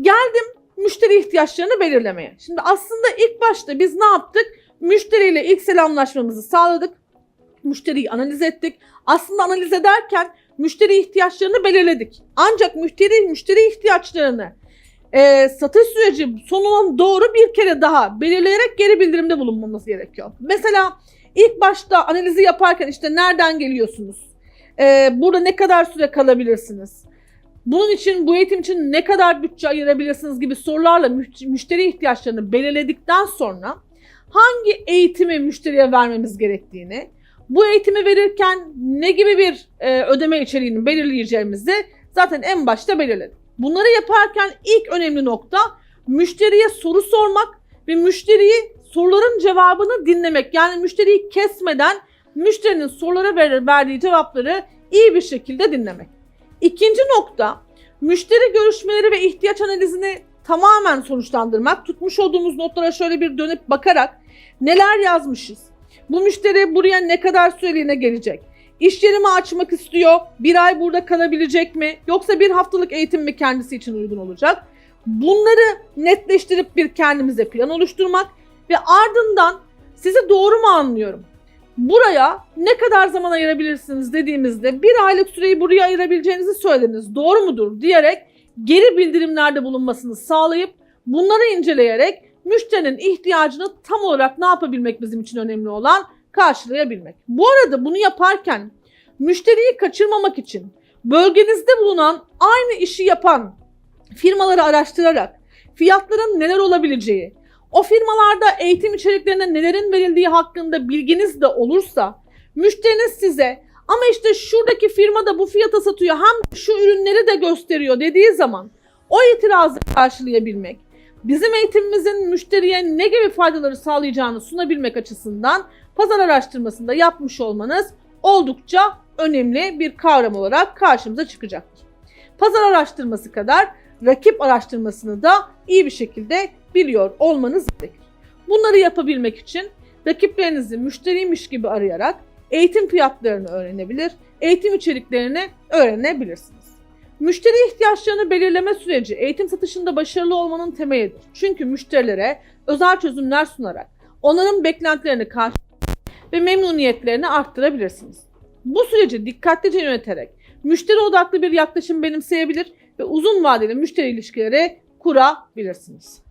Geldim müşteri ihtiyaçlarını belirlemeye. Şimdi aslında ilk başta biz ne yaptık? Müşteriyle ilk selamlaşmamızı sağladık. Müşteriyi analiz ettik. Aslında analiz ederken müşteri ihtiyaçlarını belirledik. Ancak müşteri müşteri ihtiyaçlarını e, satış süreci sonuna doğru bir kere daha belirleyerek geri bildirimde bulunmamız gerekiyor. Mesela ilk başta analizi yaparken işte nereden geliyorsunuz? E, burada ne kadar süre kalabilirsiniz? Bunun için bu eğitim için ne kadar bütçe ayırabilirsiniz gibi sorularla müş- müşteri ihtiyaçlarını belirledikten sonra hangi eğitimi müşteriye vermemiz gerektiğini, bu eğitimi verirken ne gibi bir e, ödeme içeriğini belirleyeceğimizi zaten en başta belirledik. Bunları yaparken ilk önemli nokta müşteriye soru sormak ve müşteriyi soruların cevabını dinlemek. Yani müşteriyi kesmeden müşterinin sorulara ver- verdiği cevapları iyi bir şekilde dinlemek. İkinci nokta müşteri görüşmeleri ve ihtiyaç analizini tamamen sonuçlandırmak. Tutmuş olduğumuz notlara şöyle bir dönüp bakarak neler yazmışız? Bu müşteri buraya ne kadar süreliğine gelecek? İş yerimi açmak istiyor. Bir ay burada kalabilecek mi? Yoksa bir haftalık eğitim mi kendisi için uygun olacak? Bunları netleştirip bir kendimize plan oluşturmak ve ardından sizi doğru mu anlıyorum? Buraya ne kadar zaman ayırabilirsiniz dediğimizde bir aylık süreyi buraya ayırabileceğinizi söylediniz. Doğru mudur diyerek geri bildirimlerde bulunmasını sağlayıp bunları inceleyerek müşterinin ihtiyacını tam olarak ne yapabilmek bizim için önemli olan karşılayabilmek. Bu arada bunu yaparken müşteriyi kaçırmamak için bölgenizde bulunan aynı işi yapan firmaları araştırarak fiyatların neler olabileceği, o firmalarda eğitim içeriklerinde nelerin verildiği hakkında bilginiz de olursa müşteriniz size ama işte şuradaki firma da bu fiyata satıyor hem şu ürünleri de gösteriyor dediği zaman o itirazı karşılayabilmek, bizim eğitimimizin müşteriye ne gibi faydaları sağlayacağını sunabilmek açısından pazar araştırmasında yapmış olmanız oldukça önemli bir kavram olarak karşımıza çıkacaktır. Pazar araştırması kadar rakip araştırmasını da iyi bir şekilde biliyor olmanız gerekir. Bunları yapabilmek için rakiplerinizi müşteriymiş gibi arayarak eğitim fiyatlarını öğrenebilir, eğitim içeriklerini öğrenebilirsiniz. Müşteri ihtiyaçlarını belirleme süreci eğitim satışında başarılı olmanın temelidir. Çünkü müşterilere özel çözümler sunarak onların beklentilerini karşı ve memnuniyetlerini arttırabilirsiniz. Bu süreci dikkatlice yöneterek müşteri odaklı bir yaklaşım benimseyebilir ve uzun vadeli müşteri ilişkileri kurabilirsiniz.